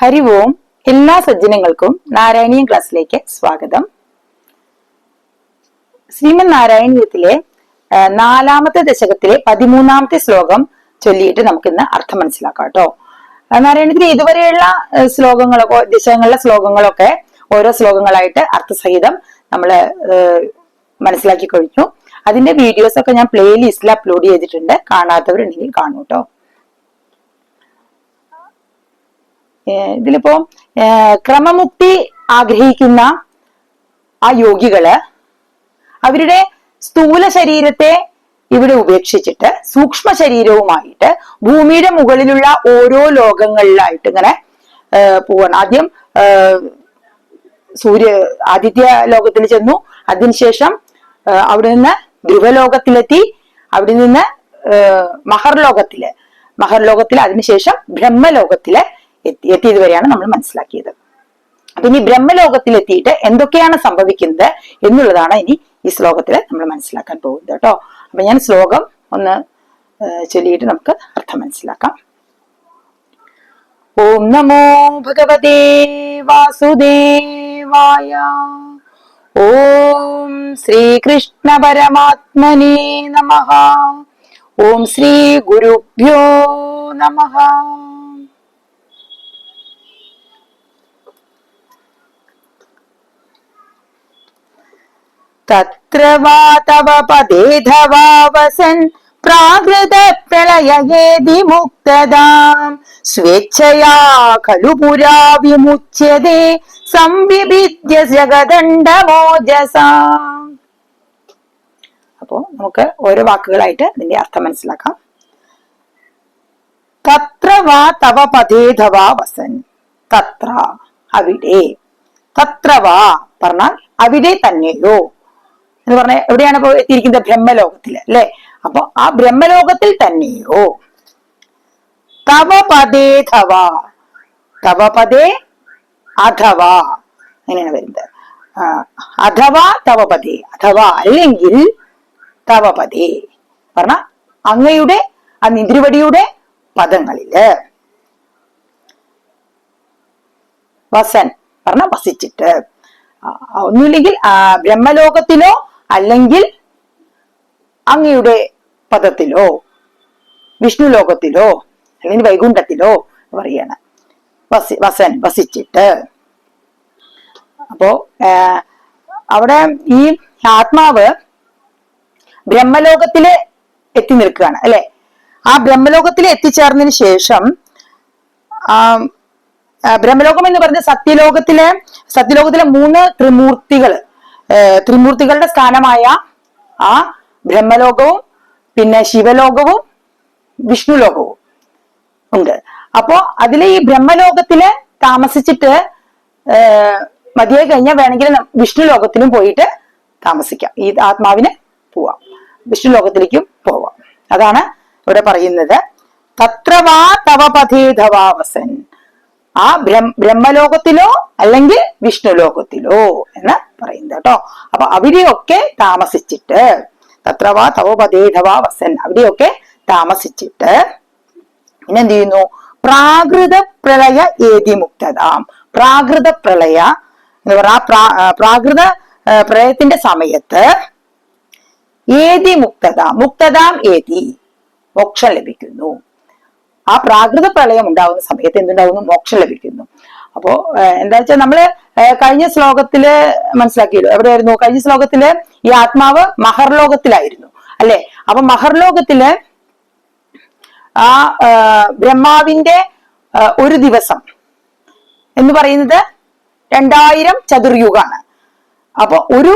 ഹരി ഓം എല്ലാ സജ്ജനങ്ങൾക്കും നാരായണീയ ക്ലാസ്സിലേക്ക് സ്വാഗതം. ശ്രീമൻ നാരായണീയത്തിലെ നാലാമത്തെ ദശകത്തിലെ പതിമൂന്നാമത്തെ ശ്ലോകം ചൊല്ലിയിട്ട് നമുക്ക് ഇന്ന് അർത്ഥം മനസ്സിലാക്കാം കേട്ടോ. ആ, നാരായണീയത്തിലെ ഇതുവരെയുള്ള ശ്ലോകങ്ങളൊക്കെ ദശകങ്ങളിലെ ശ്ലോകങ്ങളൊക്കെ ഓരോ ശ്ലോകങ്ങളായിട്ട് അർത്ഥസഹിതം നമ്മൾ മനസ്സിലാക്കി കഴിഞ്ഞു. അതിന്റെ വീഡിയോസ് ഒക്കെ ഞാൻ പ്ലേലിസ്റ്റിൽ അപ്ലോഡ് ചെയ്തിട്ടുണ്ട്. കാണാത്തവരുണ്ടെങ്കിൽ കാണൂ കേട്ടോ. ഇതിലിപ്പോ ക്രമമുക്തി ആഗ്രഹിക്കുന്ന ആ യോഗികൾ അവരുടെ സ്ഥൂല ശരീരത്തെ ഇവിടെ ഉപേക്ഷിച്ചിട്ട് സൂക്ഷ്മ ശരീരവുമായിട്ട് ഭൂമിയുടെ മുകളിലുള്ള ഓരോ ലോകങ്ങളിലായിട്ട് ഇങ്ങനെ പോവാണ്. ആദ്യം സൂര്യ ആദിത്യ ലോകത്തിൽ ചെന്നു. അതിനുശേഷം അവിടെ നിന്ന് ധ്രുവലോകത്തിലെത്തി. അവിടെ നിന്ന് മഹർലോകത്തിൽ. മഹർലോകത്തിൽ അതിനുശേഷം ബ്രഹ്മലോകത്തിൽ. എത്തിയത് വരെയാണ് നമ്മൾ മനസ്സിലാക്കിയത്. അപ്പൊ ഇനി ബ്രഹ്മലോകത്തിൽ എത്തിയിട്ട് എന്തൊക്കെയാണ് സംഭവിക്കുന്നത് എന്നുള്ളതാണ് ഇനി ഈ ശ്ലോകത്തിൽ നമ്മൾ മനസ്സിലാക്കാൻ പോകുന്നത് കേട്ടോ. അപ്പൊ ഞാൻ ശ്ലോകം ഒന്ന് ചൊല്ലിയിട്ട് നമുക്ക് അർത്ഥം മനസ്സിലാക്കാം. ഓം നമോ ഭഗവതേ വാസുദേവായ. ഓം ശ്രീകൃഷ്ണ പരമാത്മനേ നമ. ഓം ശ്രീ ഗുരുഭ്യോ നമ. തത്ര വാ തവ പദേധവാ वसन् പ്രാകൃത പ്രളയേതി മുക്തദാം സ്വേച്ഛയാ ഖലു പുരാ വിമുച്യതേ. സംവിഭിദ്യ ജഗദണ്ഡമോജസാ. അപ്പോ നമുക്ക് ഓരോ വാക്കുകളായിട്ട് അതിന്റെ അർത്ഥം മനസ്സിലാക്കാം. തത്ര വാ തവ പതേധവാ വസൻ. തത്ര അവിടെ. തത്ര വാ പറഞ്ഞാൽ അവിടെ തന്നെയോ? എന്ന് പറഞ്ഞാൽ എവിടെയാണ് ഇപ്പോ എത്തിയിരിക്കുന്നത്? ബ്രഹ്മലോകത്തിൽ അല്ലെ? അപ്പൊ ആ ബ്രഹ്മലോകത്തിൽ തന്നെയോ? തവ പദേ തവ. തവ പദേ അഥവാ. അങ്ങനെയാണ് വരുന്നത്. അഥവാ തവ പദേ അഥവാ അല്ലെങ്കിൽ തവ പദേ പറഞ്ഞ അങ്ങയുടെ ആ നിതിരുവടിയുടെ പദങ്ങളിൽ. വസൻ പറഞ്ഞ വസിച്ചിട്ട്. ഒന്നുമില്ലെങ്കിൽ ബ്രഹ്മലോകത്തിലോ അല്ലെങ്കിൽ അങ്ങയുടെ പദത്തിലോ വിഷ്ണു ലോകത്തിലോ അല്ലെങ്കിൽ വൈകുണ്ഠത്തിലോ പറയാണ്. വസി വസൻ വസിച്ചിട്ട്. അപ്പോ അവിടെ ഈ ആത്മാവ് ബ്രഹ്മലോകത്തിൽ എത്തി നിൽക്കുകയാണ് അല്ലെ? ആ ബ്രഹ്മലോകത്തിൽ എത്തിച്ചേർന്നതിന് ശേഷം ആ ബ്രഹ്മലോകം എന്ന് പറഞ്ഞ സത്യലോകത്തിലെ സത്യലോകത്തിലെ മൂന്ന് ത്രിമൂർത്തികൾ ത്രിമൂർത്തികളുടെ സ്ഥാനമായ ആ ബ്രഹ്മലോകവും പിന്നെ ശിവലോകവും വിഷ്ണു ലോകവും ഉണ്ട്. അപ്പോ അതിലെ ഈ ബ്രഹ്മലോകത്തിൽ താമസിച്ചിട്ട് മതിയായി കഴിഞ്ഞാൽ വേണമെങ്കിൽ വിഷ്ണു ലോകത്തിലും പോയിട്ട് താമസിക്കാം. ഈ ആത്മാവിന് പോവാം. വിഷ്ണു ലോകത്തിലേക്കും പോവാം. അതാണ് ഇവിടെ പറയുന്നത്. തത്രവാ തവ പഥേധവാവസൻ. ആ ബ്രഹ്മ ബ്രഹ്മലോകത്തിലോ അല്ലെങ്കിൽ വിഷ്ണു ലോകത്തിലോ എന്ന് പറയുന്നത് കേട്ടോ. അപ്പൊ അവിടെയൊക്കെ താമസിച്ചിട്ട് തത്രവാ തവോപദേധവാ വസൻ അവിടെയൊക്കെ താമസിച്ചിട്ട് പിന്നെന്ത് ചെയ്യുന്നു? പ്രാകൃത പ്രളയ ഏതിമുക്തതാം. പ്രാകൃത പ്രളയ എന്ന് പറഞ്ഞാൽ പ്രാകൃത പ്രളയത്തിന്റെ സമയത്ത് ഏതി മുക്തത മുക്തതാം ഏതി. മോക്ഷം ലഭിക്കുന്നു. ആ പ്രാകൃത പ്രളയം ഉണ്ടാവുന്ന സമയത്ത് എന്തുണ്ടാവുന്നു? മോക്ഷം ലഭിക്കുന്നു. അപ്പോ എന്താ വെച്ചാൽ നമ്മൾ കഴിഞ്ഞ ശ്ലോകത്തിൽ മനസ്സിലാക്കിയല്ലോ? എവിടെയായിരുന്നു? കഴിഞ്ഞ ശ്ലോകത്തിൽ ഈ ആത്മാവ് മഹർലോകത്തിലായിരുന്നു. അല്ലെ? അപ്പൊ മഹർലോകത്തിൽ ആ ബ്രഹ്മാവിന്റെ ഒരു ദിവസം എന്ന് പറയുന്നത് രണ്ടായിരം ചതുർയുഗാണ്. അപ്പൊ ഒരു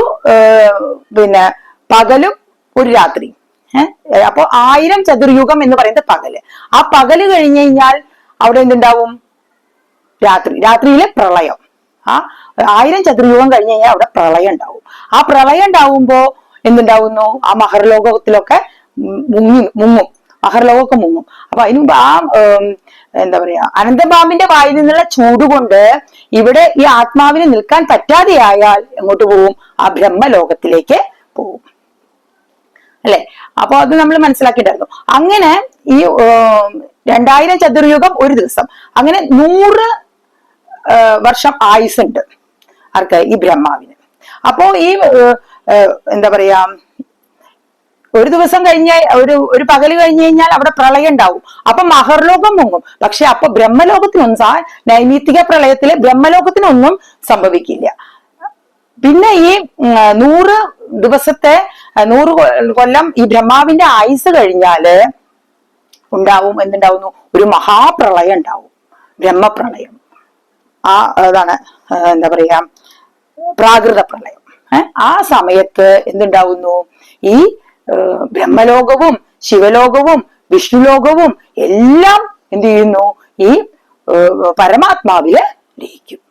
പിന്നെ പകലും ഒരു രാത്രി ഏഹ് അപ്പൊ ആയിരം ചതുർയുഗം എന്ന് പറയുന്നത് പകൽ. ആ പകൽ കഴിഞ്ഞു കഴിഞ്ഞാൽ അവിടെ എന്തുണ്ടാവും? രാത്രി. രാത്രിയിലെ പ്രളയം. ആ ആയിരം ചതുർയുഗം കഴിഞ്ഞു കഴിഞ്ഞാൽ അവിടെ പ്രളയം ഉണ്ടാവും. ആ പ്രളയം ഉണ്ടാവുമ്പോ എന്തുണ്ടാവുന്നു? ആ മഹർലോകത്തിലൊക്കെ മുങ്ങി മുങ്ങും. മഹർലോകമൊക്കെ മുങ്ങും. അപ്പൊ അതിന് ആ എന്താ പറയാ അനന്തബാമിന്റെ വായിൽ നിന്നുള്ള ചൂട് കൊണ്ട് ഇവിടെ ഈ ആത്മാവിന് നിൽക്കാൻ പറ്റാതെയായാൽ എങ്ങോട്ട് പോവും? ആ ബ്രഹ്മലോകത്തിലേക്ക് പോവും. അല്ലെ? അപ്പൊ അത് നമ്മൾ മനസ്സിലാക്കിയിട്ടായിരുന്നു. അങ്ങനെ ഈ രണ്ടായിരം ചതുർയുഗം ഒരു ദിവസം. അങ്ങനെ നൂറ് വർഷം ആയുസുണ്ട് ആർക്ക്? ഈ ബ്രഹ്മാവിന്. അപ്പോ ഈ എന്താ പറയാ ഒരു ദിവസം കഴിഞ്ഞ ഒരു ഒരു പകൽ കഴിഞ്ഞു കഴിഞ്ഞാൽ അവിടെ പ്രളയം ഉണ്ടാവും. അപ്പൊ മഹർലോകം മുങ്ങും. പക്ഷെ അപ്പൊ ബ്രഹ്മലോകത്തിനൊന്നും നൈമിത്തിക പ്രളയത്തിൽ ബ്രഹ്മലോകത്തിനൊന്നും സംഭവിക്കില്ല. പിന്നെ ഈ നൂറ് ദിവസത്തെ നൂറ് കൊല്ലം ഈ ബ്രഹ്മാവിന്റെ ആയുസ് കഴിഞ്ഞാൽ ഉണ്ടാവും എന്തുണ്ടാവുന്നു ഒരു മഹാപ്രളയം ഉണ്ടാവും. ബ്രഹ്മപ്രളയം. ആ അതാണ് എന്താ പറയാ പ്രാകൃത പ്രളയം ആ സമയത്ത് എന്തുണ്ടാവുന്നു? ഈ ബ്രഹ്മലോകവും ശിവലോകവും വിഷ്ണുലോകവും എല്ലാം എന്ത് ചെയ്യുന്നു? ഈ പരമാത്മാവിൽ ലയിക്കും.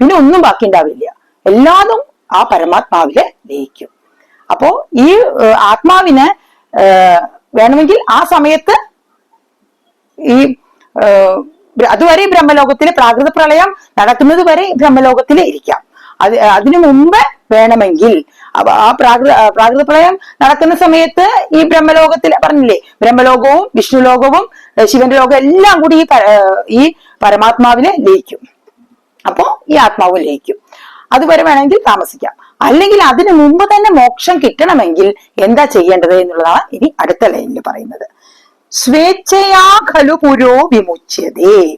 പിന്നെ ഒന്നും ബാക്കി ഉണ്ടാവില്ല എല്ലാതും ആ പരമാത്മാവിൽ ലയിക്കും അപ്പോ ഈ ആത്മാവിന് വേണമെങ്കിൽ ആ സമയത്ത് ഈ അതുവരെ ബ്രഹ്മലോകത്തിലെ പ്രാകൃത പ്രളയം നടക്കുന്നത് വരെ ബ്രഹ്മലോകത്തിൽ ഇരിക്കാം. അത് അതിനു മുമ്പ് വേണമെങ്കിൽ ആ പ്രാകൃത പ്രാകൃത പ്രളയം നടക്കുന്ന സമയത്ത് ഈ ബ്രഹ്മലോകത്തിൽ പറഞ്ഞില്ലേ ബ്രഹ്മലോകവും വിഷ്ണുലോകവും ലോകവും ശിവന്റെ ലോകവും എല്ലാം കൂടി ഈ പരമാത്മാവിനെ ലയിക്കും അപ്പോ ഈ ആത്മാവ് ലയിക്കും. അതുവരെ വേണമെങ്കിൽ താമസിക്കാം. അല്ലെങ്കിൽ അതിനു മുമ്പ് തന്നെ മോക്ഷം കിട്ടണമെങ്കിൽ എന്താ ചെയ്യേണ്ടത് എന്നുള്ളതാണ് ഇനി അടുത്ത ലൈനിൽ പറയുന്നത്. സ്വേച്ഛയാ ഖലു പുരോ വിമുച്യതേ.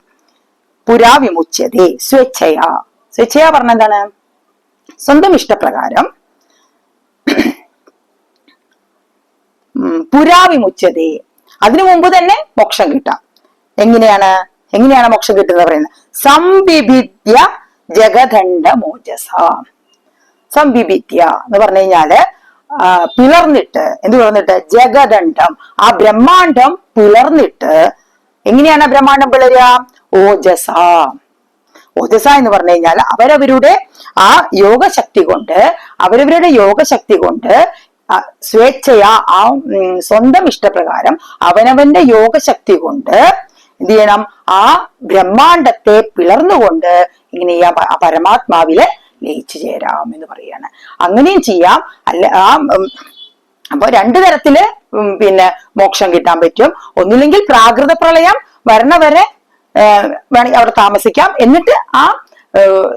പുരാ വിമുച്യതേ. സ്വേച്ഛയാ. സ്വേച്ഛയാ പറഞ്ഞ എന്താണ്? സ്വന്തം ഇഷ്ടപ്രകാരം. പുരാ വിമുച്യതേ. അതിനു മുമ്പ് തന്നെ മോക്ഷം കിട്ടാം. എങ്ങനെയാണ്? എങ്ങനെയാണ് മോക്ഷം കിട്ടുന്നത് പറയുന്നത്? സംവിഭിദ്യ ജഗദണ്ഡ മോജസ എന്ന് പറഞ്ഞു കഴിഞ്ഞാൽ പിളർന്നിട്ട്. എന്ത് പിളർന്നിട്ട്? ജഗദണ്ഡം. ആ ബ്രഹ്മാണ്ടം പിളർന്നിട്ട്. എങ്ങനെയാണ് ബ്രഹ്മാണ്ഡം പിളരുക? ഓജസ. ഓജസ എന്ന് പറഞ്ഞു കഴിഞ്ഞാൽ അവരവരുടെ ആ യോഗശക്തി കൊണ്ട് അവരവരുടെ യോഗശക്തി കൊണ്ട് സ്വേച്ഛയാ ആ സ്വന്തം ഇഷ്ടപ്രകാരം അവനവന്റെ യോഗശക്തി കൊണ്ട് എന്ത് ചെയ്യണം? ആ ബ്രഹ്മാണ്ടത്തെ പിളർന്നുകൊണ്ട് ഇങ്ങനെ ആ പരമാത്മാവിൽ ലയിച്ചു ചേരാം എന്ന് പറയാണ് അങ്ങനെയും ചെയ്യാം. അല്ല ആ അപ്പൊ രണ്ടു തരത്തിൽ പിന്നെ മോക്ഷം കിട്ടാൻ പറ്റും. ഒന്നില്ലെങ്കിൽ പ്രാകൃത പ്രളയം വരണ വരെ വേണമെങ്കിൽ അവിടെ താമസിക്കാം. എന്നിട്ട് ആ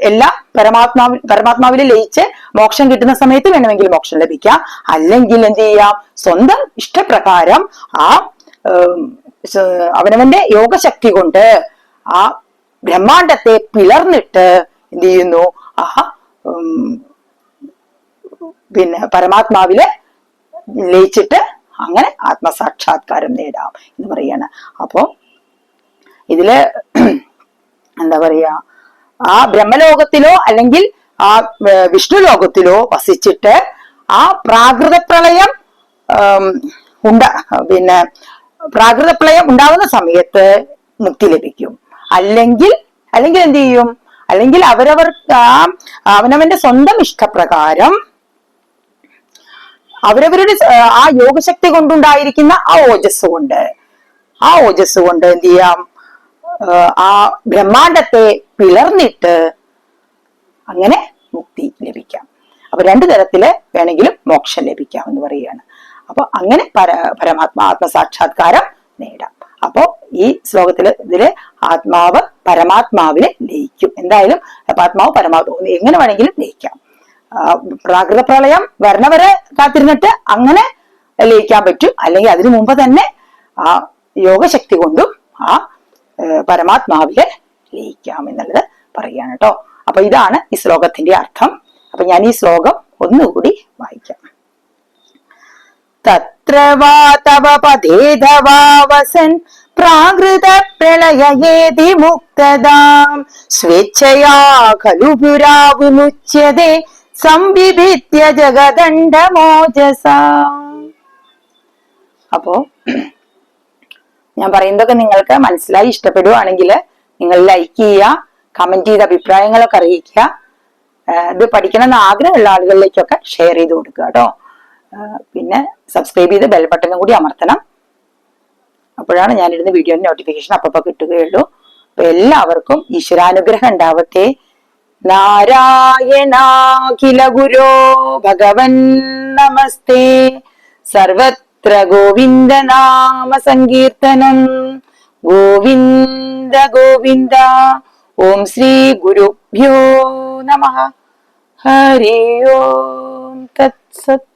എല്ലാ പരമാത്മാവി പരമാത്മാവിൽ ലയിച്ച് മോക്ഷം കിട്ടുന്ന സമയത്ത് വേണമെങ്കിൽ മോക്ഷം ലഭിക്കാം. അല്ലെങ്കിൽ എന്ത് ചെയ്യാം? സ്വന്തം ഇഷ്ടപ്രകാരം ആ അവനവന്റെ യോഗശക്തി കൊണ്ട് ആ ബ്രഹ്മാണ്ടത്തെ പിളർന്നിട്ട് എന്ത് ചെയ്യുന്നു? ആ പിന്നെ പരമാത്മാവിൽ ലയിച്ചിട്ട് അങ്ങനെ ആത്മസാക്ഷാത്കാരം നേടാം എന്ന് പറയാണ് അപ്പോ ഇതിൽ എന്താ പറയാ ആ ബ്രഹ്മലോകത്തിലോ അല്ലെങ്കിൽ ആ വിഷ്ണു ലോകത്തിലോ വസിച്ചിട്ട് ആ പ്രാകൃത പ്രളയം ഉണ്ട പിന്നെ പ്രാകൃത പ്രളയം ഉണ്ടാവുന്ന സമയത്ത് മുക്തി ലഭിക്കും. അല്ലെങ്കിൽ അല്ലെങ്കിൽ എന്ത് ചെയ്യും? അല്ലെങ്കിൽ അവരവർ അവനവന്റെ സ്വന്തം ഇഷ്ടപ്രകാരം അവരവരുടെ ആ യോഗശക്തി കൊണ്ടുണ്ടായിരിക്കുന്ന ആ ഓജസ് കൊണ്ട് ആ ഓജസ് കൊണ്ട് എന്ത് ചെയ്യാം? ആ ബ്രഹ്മാണ്ടത്തെ പിളർന്നിട്ട് അങ്ങനെ മുക്തി ലഭിക്കാം. അപ്പൊ രണ്ടു തരത്തിൽ വേണമെങ്കിലും മോക്ഷം ലഭിക്കാം എന്ന് പറയുകയാണ്. അപ്പൊ അങ്ങനെ പര പരമാത്മാ ആത്മസാക്ഷാത്കാരം നേടാം. അപ്പോൾ ഈ ശ്ലോകത്തിൽ ഇതിൽ ആത്മാവ് പരമാത്മാവിനെ ലയിക്കും. എന്തായാലും ആത്മാവ് പരമാത്മാവ് എങ്ങനെ വേണമെങ്കിലും ലയിക്കാം. പ്രാകൃത പ്രളയം വരണവരെ കാത്തിരുന്നിട്ട് അങ്ങനെ ലയിക്കാൻ പറ്റും. അല്ലെങ്കിൽ അതിനു മുമ്പ് തന്നെ ആ യോഗശക്തി കൊണ്ടും ആ പരമാത്മാവിൽ ലയിക്കാം എന്നുള്ളത് പറയുകയാണ് കേട്ടോ. അപ്പൊ ഇതാണ് ഈ ശ്ലോകത്തിന്റെ അർത്ഥം. അപ്പൊ ഞാൻ ഈ ശ്ലോകം ഒന്നുകൂടി വായിക്കാം. തത്ര വാ തവ പദേധവാവസൻ പ്രാകൃത പ്രളയേതി മുക്തദാം സ്വേച്ഛയാ ഖലു പുരാ വിമുച്യതേ സംവിഭിത്യ ജഗദണ്ഡമോജസ അപ്പോ ഞാൻ പറയുന്നതൊക്കെ നിങ്ങൾക്ക് മനസ്സിലായി ഇഷ്ടപ്പെടുവാണെങ്കിൽ നിങ്ങൾ ലൈക്ക് ചെയ്യുക കമന്റ് ചെയ്ത് അഭിപ്രായങ്ങളൊക്കെ അറിയിക്കുക. ഇത് പഠിക്കണം എന്ന് ആഗ്രഹമുള്ള ആളുകളിലേക്കൊക്കെ ഷെയർ ചെയ്ത് കൊടുക്കുക കേട്ടോ. പിന്നെ സബ്സ്ക്രൈബ് ചെയ്ത് ബെൽ ബട്ടണും കൂടി അമർത്തണം. അപ്പോഴാണ് ഞാനിരുന്ന് വീഡിയോയുടെ നോട്ടിഫിക്കേഷൻ അപ്പൊ കിട്ടുകയുള്ളൂ. അപ്പൊ എല്ലാവർക്കും ഈശ്വരാനുഗ്രഹം ഉണ്ടാവട്ടെ. നാരായണാഖില ഗുരോ ഭഗവൻ നമസ്തേ. സർവത്ര ഗോവിന്ദ നാമ സങ്കീർത്തനം. ഗോവിന്ദ ഗോവിന്ദ. ഓം ശ്രീ ഗുരുഭ്യോ നമ. ഹരി ഓം തത്സത്